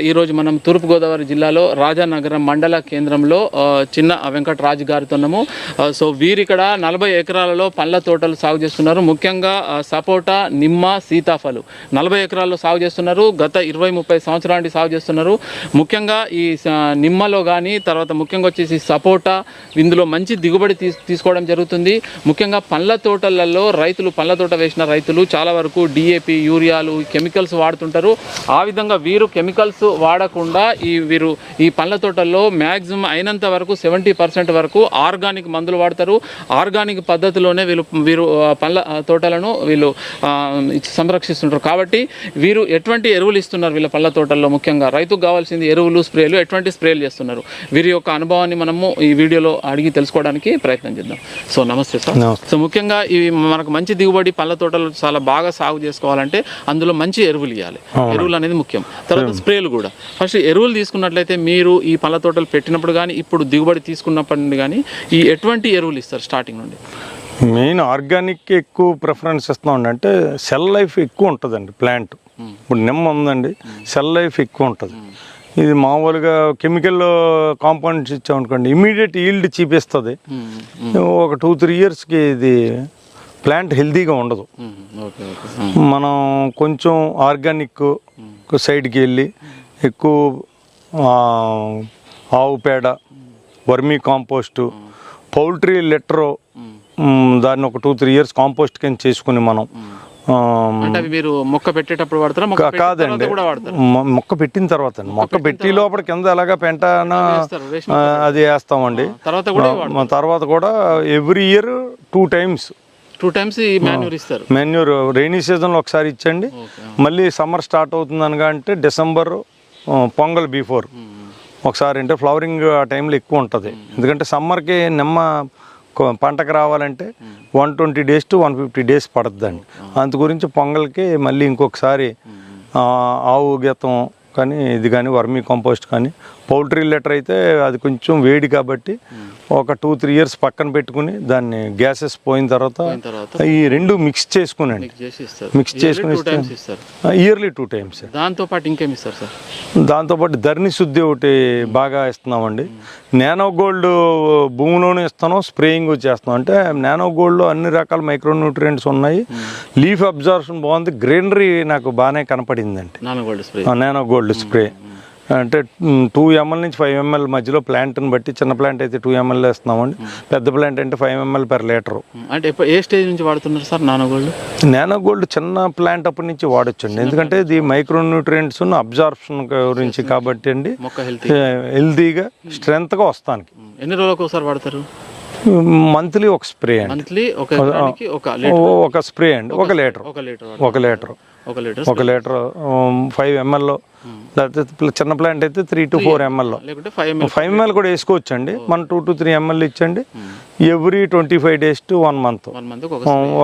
ఈరోజు మనం తూర్పుగోదావరి జిల్లాలో రాజానగరం మండల కేంద్రంలో చిన్న వెంకటరాజు గారితో ఉన్నాము. సో వీరిక్కడ నలభై ఎకరాలలో పండ్ల తోటలు సాగు చేస్తున్నారు. ముఖ్యంగా సపోటా నిమ్మ సీతాఫలు నలభై ఎకరాల్లో సాగు చేస్తున్నారు. గత ఇరవై ముప్పై సంవత్సరాల నుండి సాగు చేస్తున్నారు. ముఖ్యంగా ఈ స- నిమ్మలో కానీ తర్వాత ముఖ్యంగా వచ్చేసి సపోటా ఇందులో మంచి దిగుబడి తీసుకోవడం జరుగుతుంది. ముఖ్యంగా పండ్ల తోటలలో రైతులు పండ్ల తోట వేసిన రైతులు చాలా వరకు డిఏపి యూరియాలు కెమికల్స్ వాడుతుంటారు. ఆ విధంగా వీరు కెమికల్స్ వాడకుండా ఈ వీరు ఈ పండ్ల తోటల్లో మ్యాక్సిమం అయినంత వరకు సెవెంటీ పర్సెంట్ వరకు ఆర్గానిక్ మందులు వాడతారు. ఆర్గానిక్ పద్ధతిలోనే వీళ్ళు వీరు పండ్ల తోటలను వీళ్ళు సంరక్షిస్తుంటారు. కాబట్టి వీరు ఎటువంటి ఎరువులు ఇస్తున్నారు వీళ్ళ పండ్ల తోటల్లో ముఖ్యంగా? రైతుకు కావాల్సింది ఎరువులు స్ప్రేలు ఎటువంటి స్ప్రేలు చేస్తున్నారు? వీరి యొక్క అనుభవాన్ని మనము ఈ వీడియోలో అడిగి తెలుసుకోవడానికి ప్రయత్నం చేద్దాం. సో నమస్తే సార్. సో ముఖ్యంగా ఇవి మనకు మంచి దిగుబడి పళ్ళ తోటలు చాలా బాగా సాగు చేసుకోవాలంటే అందులో మంచి ఎరువులు ఇవ్వాలి ఎరువులు అనేది ముఖ్యం. తర్వాత స్ప్రేలు కూడా. ఫస్ట్ ఎరువులు తీసుకున్నట్లయితే మీరు ఈ పళ్ళ తోటలు పెట్టినప్పుడు కానీ ఇప్పుడు దిగుబడి తీసుకున్నప్పటి నుండి కానీ ఈ ఎటువంటి ఎరువులు ఇస్తారు స్టార్టింగ్ నుండి? మెయిన్ ఆర్గానిక్ ఎక్కువ ప్రిఫరెన్స్ ఇస్తామండి అంటే సెల్ లైఫ్ ఎక్కువ ఉంటుందండి ప్లాంట్. ఇప్పుడు నిమ్మ ఉందండి సెల్ లైఫ్ ఎక్కువ ఉంటుంది. ఇది మామూలుగా కెమికల్ కాంపౌండ్స్ ఇచ్చామనుకోండి ఇమీడియట్ ఈల్డ్ చూపిస్తుంది. ఒక టూ త్రీ ఇయర్స్కి ఇది ప్లాంట్ హెల్తీగా ఉండదు. మనం కొంచెం ఆర్గానిక్ సైడ్కి వెళ్ళి ఎక్కువ ఆవు పేడ వర్మీ కాంపోస్టు పౌల్ట్రీ లెటరు దాన్ని ఒక టూ త్రీ ఇయర్స్ కాంపోస్ట్ కింద చేసుకుని మనం మీరు మొక్క పెట్టేటప్పుడు వాడతారా? కాదండి. మొక్క పెట్టిన తర్వాత అండి. మొక్క పెట్టి లోపల కింద ఎలాగా పెంటన ఆ, అది వేస్తామండి. తర్వాత కూడా తర్వాత కూడా every year two times. Two times manure ఇస్తారు. మెన్యూర్ రైనీ సీజన్లో ఒకసారి ఇచ్చండి. మళ్ళీ సమ్మర్ స్టార్ట్ అవుతుంది అనగా అంటే డిసెంబర్ పొంగల్ బిఫోర్ ఒకసారి అంటే ఫ్లవరింగ్ ఆ టైంలో ఎక్కువ ఉంటుంది. ఎందుకంటే సమ్మర్కి నిమ్మ పంటకు రావాలంటే one twenty days to one fifty days పడుతుందండి అందు గురించి పొంగల్కి మళ్ళీ ఇంకొకసారి ఆవు గీతం కానీ ఇది కానీ వర్మీ కంపోస్ట్ కానీ పౌల్ట్రీ లెటర్ అయితే అది కొంచెం వేడి కాబట్టి ఒక టూ త్రీ ఇయర్స్ పక్కన పెట్టుకుని దాన్ని గ్యాసెస్ పోయిన తర్వాత ఈ రెండు మిక్స్ చేసుకునండి. మిక్స్ చేసుకుని ఇయర్లీ టూ టైమ్స్ దాంతో పాటు ఇంకేమి ఇస్తారు సార్? దాంతోపాటు ధరణి శుద్ధి ఒకటి బాగా ఇస్తున్నామండి. నానో గోల్డ్ భూమిలోనే ఇస్తాను స్ప్రేయింగ్ చేస్తాం అంటే నానో గోల్డ్లో అన్ని రకాల మైక్రో న్యూట్రియంట్స్ ఉన్నాయి లీఫ్ అబ్జర్షన్ బాగుంది. గ్రీనరీ నాకు బాగానే కనపడిందండి. నాన్న గోల్డ్ నానో గోల్డ్ స్ప్రే అంటే టూ ఎంఎల్ నుంచి ఫైవ్ ఎంఎల్ మధ్యలో ప్లాంట్ని బట్టి చిన్న ప్లాంట్ అయితే టూ ఎంఎల్ వేస్తున్నామండి. పెద్ద ప్లాంట్ అంటే ఫైవ్ ఎంఎల్ పెర్ లీటరు అంటే ఏ స్టేజ్ నుంచి వాడుతున్నారు sir nano gold? Nano gold చిన్న ప్లాంట్ అప్పటి నుంచి వాడొచ్చండి. ఎందుకంటే ఇది మైక్రో న్యూట్రియంట్స్ అబ్జార్ప్షన్ గురించి కాబట్టి అండి. హెల్తీగా స్ట్రెంత్గా వస్తానికి. ఎన్ని రోజులకు ఒకసారి వాడతారు? మంత్లీ ఒక స్ప్రే అండి. మంత్లీ ఒక ఎకరానికి ఒక లీటర్. ఓ- ఒక స్ప్రే అండి. ఒక లీటర్. ఒక లీటర్ ఒక లీటర్ ఒక లీటర్ ఫైవ్ ఎంఎల్ లేకపోతే చిన్న ప్లాంట్ అయితే త్రీ టు ఫోర్ ఎంఎల్లో ఫైవ్ ఎంఎల్ కూడా వేసుకోవచ్చు అండి మన two to three ML ఇచ్చండి. Every twenty five days to one month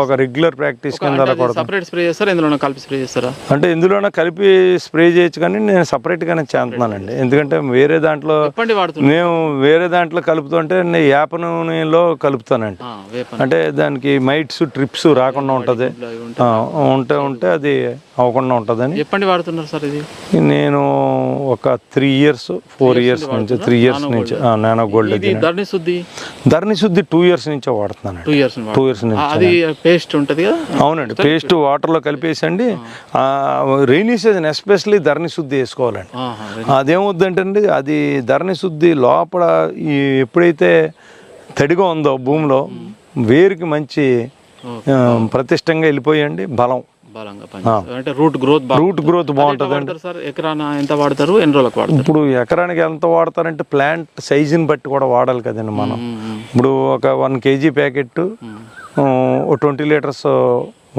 ఒక రెగ్యులర్ ప్రాక్టీస్ కింద సపరేట్ స్ప్రే చేస్తారా? ఇందులో కలిపి స్ప్రే చేస్తారా? అంటే ఇందులోనే కలిపి స్ప్రే చేయొచ్చు కానీ నేను సపరేట్గానే చేస్తున్నానండి. ఎందుకంటే వేరే దాంట్లో మేము వేరే దాంట్లో కలుపుతుంటే నేను యాప నూనెలో కలుపుతానండి. అంటే దానికి మైట్స్ ట్రిప్స్ రాకుండా ఉంటుంది. ఉంటే ఉంటే అది అవ్వకుండా ఉంటుందని. ఎప్పండి వాడుతున్నారు సార్ ఇది? నేను ఒక త్రీ ఇయర్స్ ఫోర్ ఇయర్స్ నుంచి త్రీ ఇయర్స్ నుంచి nano gold Dharani Shuddhi? Dharani Shuddhi two years నుంచే వాడుతున్నానండి టూ ఇయర్స్ టూ ఇయర్స్ నుంచి అది పేస్ట్ ఉంటది అవునండి పేస్ట్ వాటర్లో కలిపేసండి. Rainy season especially Dharani Shuddhi వేసుకోవాలండి. అదేమవుద్దంటే అది ధరణి శుద్ధి లోపల ఈ ఎప్పుడైతే తడిగా ఉందో భూమిలో వేరుకి మంచి ప్రతిష్టంగా వెళ్ళిపోయండి బలం. అంటే రూట్ గ్రోత్ రూట్ గ్రోత్ బాగుంటుంది సార్? ఎకరాన ఎంత వాడతారు? ఎన్ని రోజులకు వాడతారు? ఇప్పుడు ఎకరానికి ఎంత వాడతారంటే ప్లాంట్ సైజుని బట్టి కూడా వాడాలి కదండి మనం. ఇప్పుడు ఒక one KG packet twenty litres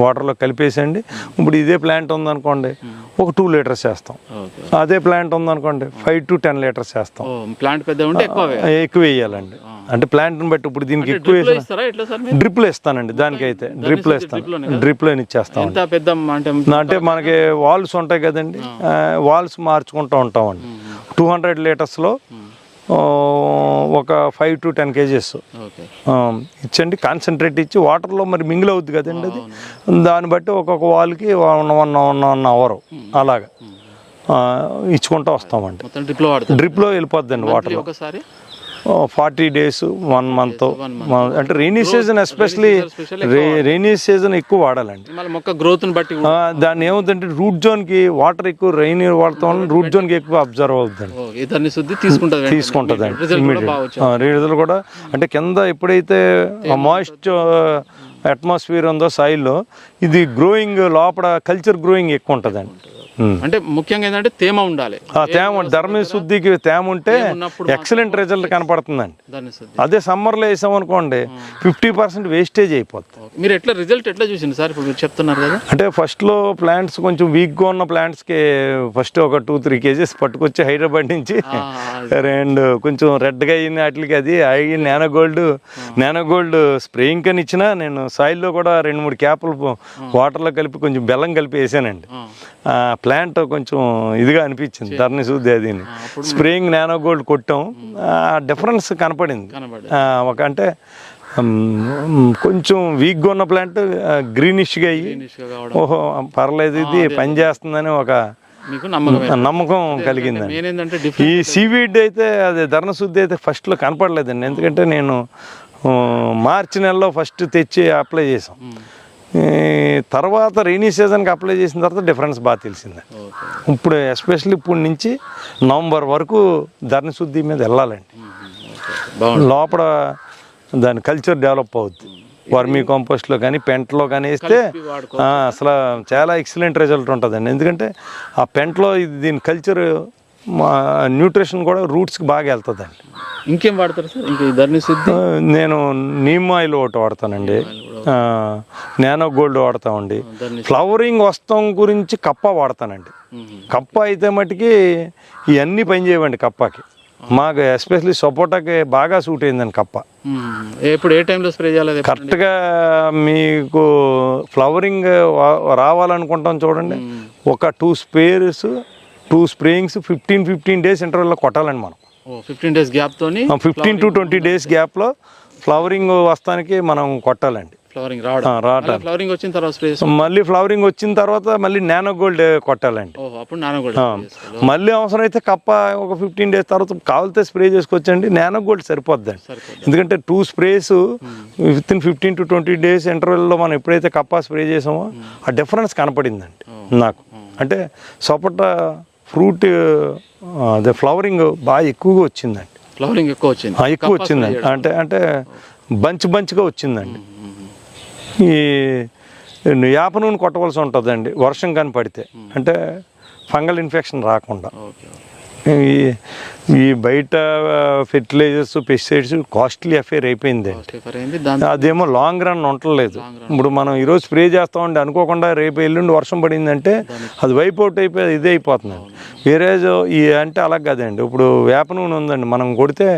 వాటర్లో కలిపేసండి ఇప్పుడు ఇదే ప్లాంట్ ఉందనుకోండి ఒక టూ లీటర్స్ వేస్తాం అదే ప్లాంట్ ఉందనుకోండి ఫైవ్ టు టెన్ లీటర్స్ వేస్తాం ప్లాంట్ పెద్ద ఉంటే ఎక్కువ వేయాలి. ఎక్కువ వేయాలండి. అంటే ప్లాంట్ని బట్టి ఇప్పుడు దీనికి ఎక్కువ డ్రిప్లో ఇస్తానండి దానికైతే. డ్రిప్లు ఇస్తాను. డ్రిప్లో ఇచ్చేస్తాం ఎంత పెద్ద అంటే అంటే మనకి వాల్స్ ఉంటాయి కదండి. వాల్స్ మార్చుకుంటూ ఉంటామండి. టూ హండ్రెడ్ లీటర్స్లో ఒక ఫైవ్ టు టెన్ కేజెస్ ఇచ్చండి కాన్సన్ట్రేట్ ఇచ్చి వాటర్లో మరి మింగిల్ అవుద్ది కదండి అది. దాన్ని బట్టి ఒక్కొక్క వాల్కి one one one one hour అలాగా. ఇచ్చుకుంటూ వస్తామండి. డ్రిప్లో వెళ్ళిపోద్దండి వాటర్ ఒకసారి? ఫార్టీ డేస్ వన్ మంత్ అంటే rainy season especially rainy season ఎక్కువ వాడాలండి. మొక్క గ్రోత్ని బట్టి దాన్ని ఏమవుతుందంటే రూట్ జోన్కి వాటర్ ఎక్కువ రైనీ వాడతాం వల్ల రూట్ జోన్కి ఎక్కువ అబ్జర్వ్ అవుతుందండి. శుద్ధి తీసుకుంటుంది తీసుకుంటుందండి కూడా అంటే కింద ఎప్పుడైతే మాయిస్ట్ అట్మాస్ఫియర్ ఉందో సాయిల్లో ఇది గ్రోయింగ్ లోపల కల్చర్ గ్రోయింగ్ ఎక్కువ ఉంటుందండి. అంటే ముఖ్యంగా ఏంటంటే తేమ ఉండాలి. ఆ తేమ ధర్మ శుద్ధికి తేమ ఉంటే ఎక్సలెంట్ రిజల్ట్ కనపడుతుందండి. అదే సమ్మర్లో వేసాం అనుకోండి ఫిఫ్టీ పర్సెంట్ వేస్టేజ్ అయిపోతుంది. మీరు ఎట్లా రిజల్ట్ ఎట్లా చూసింది సార్? ఇప్పుడు మీరు చెప్తున్నారు కదా. అంటే ఫస్ట్లో ప్లాంట్స్ కొంచెం వీక్గా ఉన్న ప్లాంట్స్కి ఫస్ట్ ఒక టూ త్రీ కేజెస్ పట్టుకొచ్చి హైదరాబాద్ నుంచి అండ్ కొంచెం రెడ్గా అయింది వాటికి అది. అయ్యి nano gold nano gold spraying కని ఇచ్చిన నేను సాయిల్లో కూడా రెండు మూడు క్యాపులు వాటర్లో కలిపి కొంచెం బెల్లం కలిపి వేసానండి. ఆ, ప్లాంట్ కొంచెం ఇదిగా అనిపించింది ధరణి శుద్ధి అది స్ప్రేయింగ్ నానో గోల్డ్ కొట్టాం. డిఫరెన్స్ కనపడింది. ఒక అంటే కొంచెం వీక్గా ఉన్న ప్లాంట్ గ్రీనిష్గా అయ్యి ఓహో పర్లేదు ఇది పని చేస్తుందని ఒక మీకు నమ్మకం కలిగిందండి. ఏంటంటే ఈ సీవీడ్ అయితే అది ధరణ శుద్ధి అయితే ఫస్ట్లో కనపడలేదండి. ఎందుకంటే నేను మార్చి నెలలో ఫస్ట్ తెచ్చి అప్లై చేసాం తర్వాత రైనీ సీజన్కి అప్లై చేసిన తర్వాత డిఫరెన్స్ బాగా తెలిసింది. ఇప్పుడు ఎస్పెషల్లీ ఇప్పుడు నుంచి నవంబర్ వరకు ధరణ శుద్ధి మీద వెళ్ళాలండి. లోపల దాని కల్చర్ డెవలప్ అవుద్ది. వర్మీ కాంపోస్ట్లో కానీ పెంట్లో కానీ వేస్తే అసలు చాలా ఎక్సలెంట్ రిజల్ట్ ఉంటుందండి. ఎందుకంటే ఆ పెంట్లో ఇది దీని కల్చర్ మా న్యూట్రిషన్ కూడా రూట్స్కి బాగా వెళ్తుందండి. ఇంకేం వాడతారు సార్? ఇంకా ధర్ని శుద్ధి? నేను నీమ్ ఆయిల్ ఒకటి వాడతానండి. నానో గోల్డ్ వాడతామండి ఫ్లవరింగ్ వస్తాం గురించి కప్ప వాడతానండి. కప్ప అయితే మటుకి ఇవన్నీ పని చేయవండి కప్పకి. మాకు ఎస్పెషల్లీ సపోటాకి బాగా సూట్ అయిందండి కప్ప. ఎప్పుడు ఏ టైంలో స్ప్రే చేయాలి? కరెక్ట్గా మీకు ఫ్లవరింగ్ రావాలనుకుంటాం చూడండి. ఒక two sprayers two sprayings fifteen fifteen days ఇంటర్వెల్లో కొట్టాలండి మనం. ఫిఫ్టీన్ డేస్ గ్యాప్ తోని ఫిఫ్టీన్ టు ట్వంటీ డేస్ గ్యాప్లో ఫ్లవరింగ్ వస్తానికి మనం కొట్టాలండి. ఫ్లవరింగ్ రావడం. రావటం ఫ్లవరింగ్ వచ్చిన తర్వాత స్ప్రే మళ్ళీ ఫ్లవరింగ్ వచ్చిన తర్వాత మళ్ళీ నానో గోల్డ్ కొట్టాలండి. అప్పుడు కూడా చేసుకోవాలి మళ్ళీ అవసరమైతే కప్ప ఒక ఫిఫ్టీన్ డేస్ తర్వాత కావాలితే స్ప్రే చేసుకోవచ్చండి. నానో గోల్డ్ సరిపోద్దండి. సరిపోద్ది. ఎందుకంటే two sprays with in fifteen to twenty days ఇంటర్వెల్లో మనం ఎప్పుడైతే కప్ప స్ప్రే చేసామో ఆ డిఫరెన్స్ కనపడిందండి నాకు. అంటే సపోటా ఫ్రూట్ అదే ఫ్లవరింగ్ బాగా ఎక్కువగా వచ్చిందండి. ఫ్లవరింగ్ ఎక్కువ వచ్చింది. ఎక్కువ వచ్చిందండి. అంటే అంటే బంచ్ బంచ్గా వచ్చిందండి. ఈ యాప నూనె కొట్టవలసి ఉంటుందండి. వర్షం కానీ పడితే. అంటే ఫంగల్ ఇన్ఫెక్షన్ రాకుండా. ఈ ఈ బయట ఫెర్టిలైజర్స్ పెస్టిసైడ్స్ కాస్ట్లీ అఫేర్ అయిపోయింది. అదేమో లాంగ్ రన్ ఉండలేదు ఇప్పుడు మనం ఈరోజు స్ప్రే చేస్తామండి అనుకోకుండా రేపు ఎల్లుండి వర్షం పడిందంటే అది వైప్ అవుట్ అయిపోయి ఇదే అయిపోతుంది. వేరే ఈ అంటే అలా కాదండి. ఇప్పుడు వేప నూనె ఉందండి. మనం కొడితే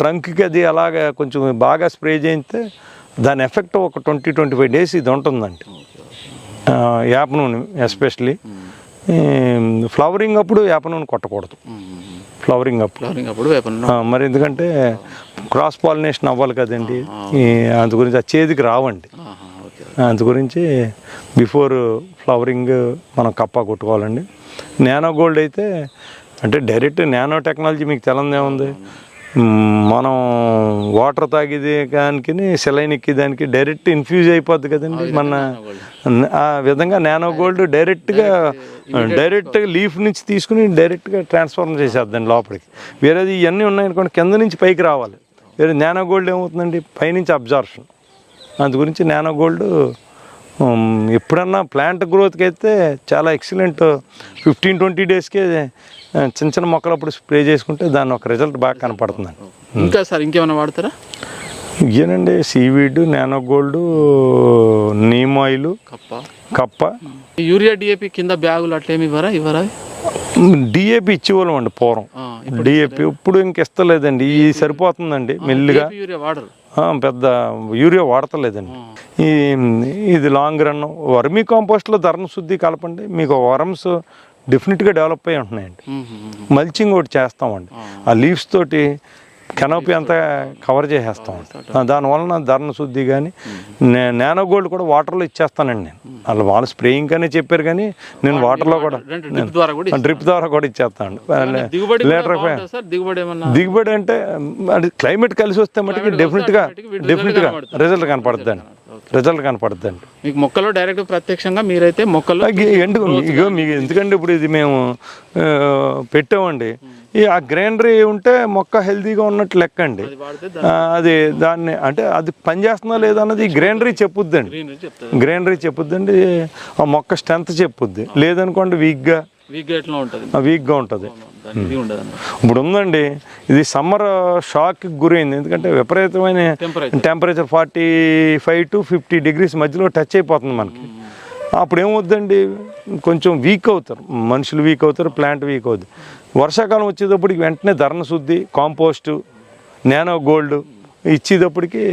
ట్రంక్కి అది అలాగా కొంచెం బాగా స్ప్రే చేయిస్తే దాని ఎఫెక్ట్ ఒక ట్వంటీ ట్వంటీ ఫైవ్ డేస్ ఇది ఉంటుందండి. వేప నూనె ఎస్పెషలీ ఫ్లవరింగ్ అప్పుడు వేప నూనె కొట్టకూడదు. ఫ్లవరింగ్ అప్పుడు. ఫ్లవరింగ్ అప్పుడు మరి ఎందుకంటే క్రాస్ పాలినేషన్ అవ్వాలి కదండి. అందు గురించి ఆ చేతికి రావండి. అందు గురించి బిఫోర్ ఫ్లవరింగ్ మనం కప్ప కొట్టుకోవాలండి. నానో గోల్డ్ అయితే అంటే డైరెక్ట్ నానో టెక్నాలజీ మీకు తెలందేముంది మ్, మనం వాటర్ తాగేది దానికి సెలైన్ ఎక్కి దానికి డైరెక్ట్ ఇన్ఫ్యూజ్ అయిపోద్ది కదండి మన ఆ విధంగా నానో గోల్డ్ డైరెక్ట్గా డైరెక్ట్గా లీఫ్ నుంచి తీసుకుని డైరెక్ట్గా ట్రాన్స్ఫార్మ్ చేసేద్దండి లోపలికి. వేరేది ఇవన్నీ ఉన్నాయనుకోండి కింద నుంచి పైకి రావాలి. వేరే నానో గోల్డ్ ఏమవుతుందండి? పైనుంచి అబ్జార్ప్షన్. అందు గురించి నానో గోల్డ్ ఎప్పుడన్నా ప్లాంట్ గ్రోత్కి అయితే చాలా ఎక్సలెంట్ ఫిఫ్టీన్ ట్వంటీ డేస్కే చిన్న చిన్న మొక్కలు అప్పుడు స్ప్రే చేసుకుంటే దాని ఒక రిజల్ట్ బాగా కనపడుతుందండి. ఇంకా సార్ ఇంకేమైనా వాడతారా? ఇదేనండి seaweed nano gold neem oil కప్ప. కప్ప. యూరియా డిఏపి కింద బ్యాగులు అట్లేమి ఇవ్వరా? ఇవ్వరా డిఏపి ఇచ్చేవాళ్ళం అండి పూర్వం డిఏపి ఇప్పుడు ఇంక ఇస్తలేదండి. ఇది సరిపోతుందండి మెల్లిగా. పెద్ద యూరియా వాడతలేదండి. ఈ ఇది లాంగ్ రన్ వర్మీ కాంపోస్ట్లో ధరణ శుద్ధి కలపండి. మీకు వరమ్స్ డెఫినెట్గా డెవలప్ అయి ఉంటున్నాయండి. మల్చింగ్ ఒకటి చేస్తామండి. ఆ లీవ్స్ తోటి కెనోపీ అంతా కవర్ చేసేస్తాం ఆ, దానివలన ధరణ శుద్ధి కానీ నానో గోల్డ్ కూడా వాటర్లో ఇచ్చేస్తానండి నేను. వాళ్ళు వాళ్ళు స్ప్రేయింగ్ కానీ చెప్పారు కానీ నేను వాటర్లో కూడా డ్రిప్ ద్వారా కూడా ఇచ్చేస్తాను. లీటర్ దిగుబడి అంటే అది క్లైమేట్ కలిసి వస్తే మటుకు డెఫినెట్గా డెఫినెట్గా రిజల్ట్ కనపడుతుందండి రిజల్ట్ కనపడుతుందండి మీకు మొక్కలో డైరెక్ట్ ప్రత్యక్షంగా మీరైతే మొక్కలు ఎందుకు? ఇగో మీకు ఎందుకంటే ఇప్పుడు ఇది మేము పెట్టామండి. ఈ ఆ గ్రైండరీ ఉంటే మొక్క హెల్తీగా ఉన్నట్టు లెక్క అండి అది దాన్ని అంటే అది పనిచేస్తుందా లేదా అన్నది గ్రైండరీ చెప్పుద్దండి. గ్రైండరీ చెప్పుద్దండి ఆ మొక్క స్ట్రెంత్ చెప్పుద్ది. లేదనుకోండి వీక్గా వీక్గా ఉంటుంది. ఇప్పుడు ఉందండి ఇది సమ్మర్ షాక్కి గురైంది. ఎందుకంటే విపరీతమైన. Temperature forty five to fifty degrees మధ్యలో టచ్ అయిపోతుంది మనకి. అప్పుడు ఏమవుద్దండి కొంచెం వీక్ అవుతారు. మనుషులు వీక్ అవుతారు ప్లాంట్ వీక్ అవుతుంది వర్షాకాలం వచ్చేటప్పటికి వెంటనే Dharani Shuddhi compost nano gold ఇచ్చేటప్పటికి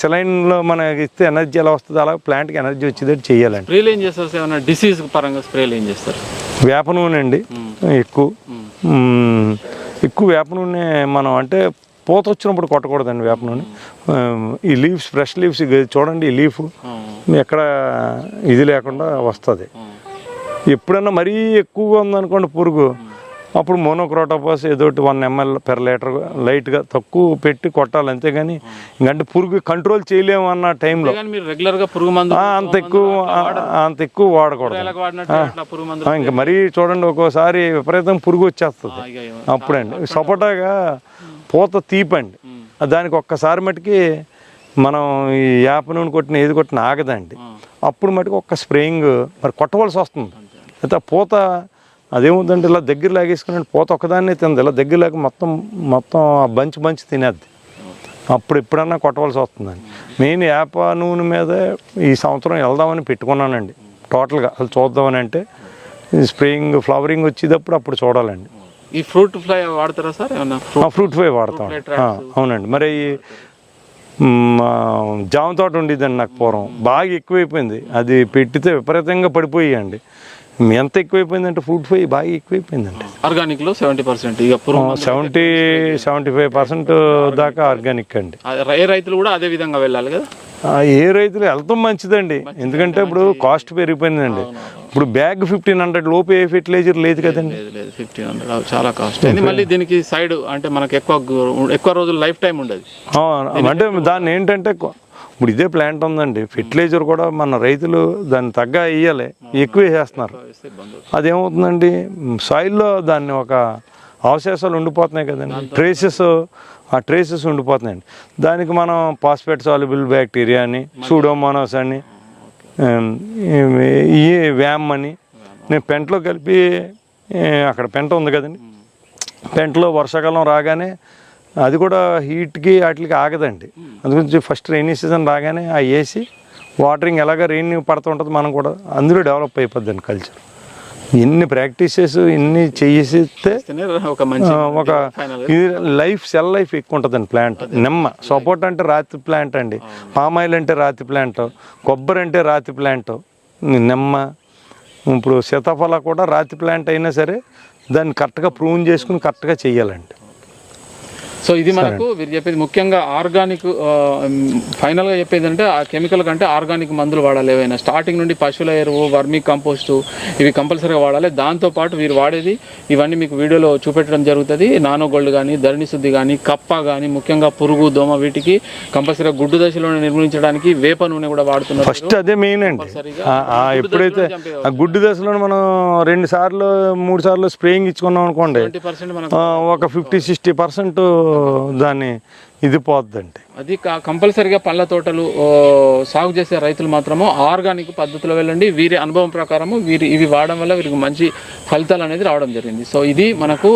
సెలైన్లో మనకి ఇస్తే ఎనర్జీ ఎలా వస్తుందో అలా ప్లాంట్కి ఎనర్జీ వచ్చేటట్టు చేయాలండి. స్ప్రేలు ఏం చేస్తారు సార్ ఏమైనా డిసీజ్ పరంగా స్ప్రేలు ఏం చేస్తారు? వేప నూనె అండి ఎక్కువ. ఎక్కువ వేప నూనె మనం అంటే పూత వచ్చినప్పుడు కొట్టకూడదండి వేప నూనె. ఈ లీవ్స్ ఫ్రెష్ లీవ్స్ చూడండి ఈ లీఫ్. ఎక్కడ ఇది లేకుండా వస్తుంది. ఎప్పుడన్నా మరీ ఎక్కువగా ఉందనుకోండి పురుగు. అప్పుడు మోనోక్రోటోపాస్ ఏదో వన్ ఎంఎల్ పెర్ లీటర్ లైట్గా తక్కువ పెట్టి కొట్టాలి అంతేగాని ఇంకంటే పురుగు కంట్రోల్ చేయలేము అన్న టైంలో కానీ మీరు రెగ్యులర్గా పురుగు మందు అంత ఎక్కువ అంత ఎక్కువ వాడకూడదు. ఇంకా మరీ చూడండి ఒక్కోసారి విపరీతం పురుగు వచ్చేస్తుంది. అప్పుడండి. సపోటాగా పూత తీపండి. దానికి ఒక్కసారి మటుకి మనం ఈ యాప నూనె కొట్టిన ఏది కొట్టిన ఆగదండి. అప్పుడు మటుకు ఒక్క స్ప్రేయింగ్ మరి కొట్టవలసి వస్తుంది. అయితే పూత అదేముందంటే ఇలా దగ్గర లాగేసుకుని పూత ఒక్కదాన్నే తింది ఇలా దగ్గర లాగా మొత్తం మొత్తం ఆ బంచ్ బంచ్ తినేద్ది. అప్పుడు ఎప్పుడన్నా కొట్టవలసి వస్తుందండి. మెయిన్ యాప నూనె మీద ఈ సంవత్సరం వెళ్దామని పెట్టుకున్నానండి. టోటల్గా అసలు చూద్దామని అంటే స్ప్రేయింగ్ ఫ్లవరింగ్ వచ్చేటప్పుడు అప్పుడు చూడాలండి. ఈ ఫ్రూట్ ఫ్లై వాడతారా సార్? ఏమన్నా ఫ్రూట్ ఫ్లై వాడతాం. అవునండి. మరి జామ తోట ఉండేదండి నాకు పూర్వం. బాగా ఎక్కువైపోయింది. అది పెట్టితే విపరీతంగా పడిపోయాయండి. ఎంత ఎక్కువైపోయిందంటే ఫ్రూట్ ఫ్లై బాగా ఎక్కువైపోయిందండి. ఆర్గానిక్లో సెవెంటీ పర్సెంట్ ఇక సెవెంటీ సెవెంటీ ఫైవ్ పర్సెంట్ దాకా ఆర్గానిక్ అండి. ఏ రైతులు కూడా అదే విధంగా వెళ్ళాలి కదా? ఏ రైతులు వెళ్తాం మంచిదండి. ఎందుకంటే ఇప్పుడు కాస్ట్ పెరిగిపోయిందండి. ఇప్పుడు బ్యాగ్ ఫిఫ్టీన్ హండ్రెడ్ లోపు ఏ ఫెర్టిలైజర్ లేదు కదండి. ఫిఫ్టీన్ హండ్రెడ్ చాలా కాస్ట్ మళ్ళీ దీనికి సైడ్ అంటే మనకి ఎక్కువ ఎక్కువ రోజులు లైఫ్ టైం ఉండదు అంటే దాన్ని ఏంటంటే ఇప్పుడు ఇదే ప్లాంట్ ఉందండి. ఫెర్టిలైజర్ కూడా మన రైతులు దాన్ని తగ్గ వేయాలి ఎక్కువ వేసేస్తున్నారు. అదేమవుతుందండి? సాయిల్లో దాన్ని ఒక అవశేషాలు ఉండిపోతున్నాయి కదండి. ట్రేసెస్ ఆ ట్రేసెస్ ఉండిపోతున్నాయండి. దానికి మనం పాస్పేట్ సాల్యుబుల్ బ్యాక్టీరియా అని సూడోమోనాస్ అని ఈ వ్యామ్ అని నేను పెంటలో కలిపి అక్కడ పెంట ఉంది కదండి. పెంటలో వర్షాకాలం రాగానే అది కూడా హీట్కి వాటికి ఆగదండి. అందుగురించి ఫస్ట్ రైనీ సీజన్ రాగానే ఆ వేసి వాటరింగ్ ఎలాగ రెయిన్ పడుతూ ఉంటుంది మనం కూడా అందులో డెవలప్ అయిపోద్దండి కల్చర్ ఇన్ని ప్రాక్టీసెస్ ఇన్ని చేసిస్తే చేస్తేనే ఒక ఒక ఇది లైఫ్ సెల్ లైఫ్ ఎక్కువ ఉంటుందండి ప్లాంట్ నిమ్మ సపోర్ట్ అంటే రాతి ప్లాంట్ అండి. పామాయిల్ అంటే రాతి ప్లాంట్ కొబ్బరి అంటే రాతి ప్లాంట్ నిమ్మ ఇప్పుడు సీతాఫల కూడా రాతి ప్లాంట్ అయినా సరే దాన్ని కరెక్ట్గా ప్రూవ్ చేసుకుని కరెక్ట్గా చెయ్యాలండి సో ఇది మనకు వీరు చెప్పేది ముఖ్యంగా ఆర్గానిక్ ఫైనల్గా చెప్పేది అంటే ఆ కెమికల్ కంటే ఆర్గానిక్ మందులు వాడాలి ఏవైనా. స్టార్టింగ్ నుండి పశువుల ఎరువు వర్మీ కంపోస్టు ఇవి కంపల్సరీగా వాడాలి. దాంతోపాటు వీరు వాడేది ఇవన్నీ మీకు వీడియోలో చూపెట్టడం జరుగుతుంది. నానో గోల్డ్ కానీ ధరణి శుద్ధి కానీ కప్ప కానీ ముఖ్యంగా పురుగు దోమ వీటికి కంపల్సరీగా గుడ్డు దశలో నిర్మించడానికి వేప నూనె కూడా వాడుతున్నారు ఫస్ట్ అదే మెయిన్ అండి. ఎప్పుడైతే ఆ గుడ్డు దశలో మనం రెండు సార్లు మూడు సార్లు స్ప్రేయింగ్ ఇచ్చుకున్నాం అనుకోండి ఒక ఫిఫ్టీ సిక్స్టీ పర్సెంట్ దాన్ని ఇది పోద్దండి. అది కంపల్సరిగా పళ్ళ తోటలు సాగు చేసే రైతులు మాత్రము ఆర్గానిక్ పద్ధతిలో వెళ్ళండి. వీరి అనుభవం ప్రకారము వీరి ఇవి వాడడం వల్ల వీరికి మంచి ఫలితాలు అనేది రావడం జరిగింది. సో ఇది మనకు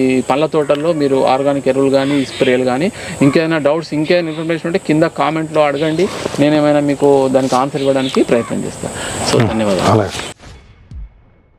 ఈ పళ్ళ తోటల్లో మీరు ఆర్గానిక్ ఎరువులు కానీ స్ప్రేలు కానీ ఇంకేమైనా డౌట్స్ ఇంకేమైనా ఇన్ఫర్మేషన్ ఉంటే కింద కామెంట్లో అడగండి. నేనేమైనా మీకు దానికి ఆన్సర్ ఇవ్వడానికి ప్రయత్నం చేస్తాను సో ధన్యవాదాలు.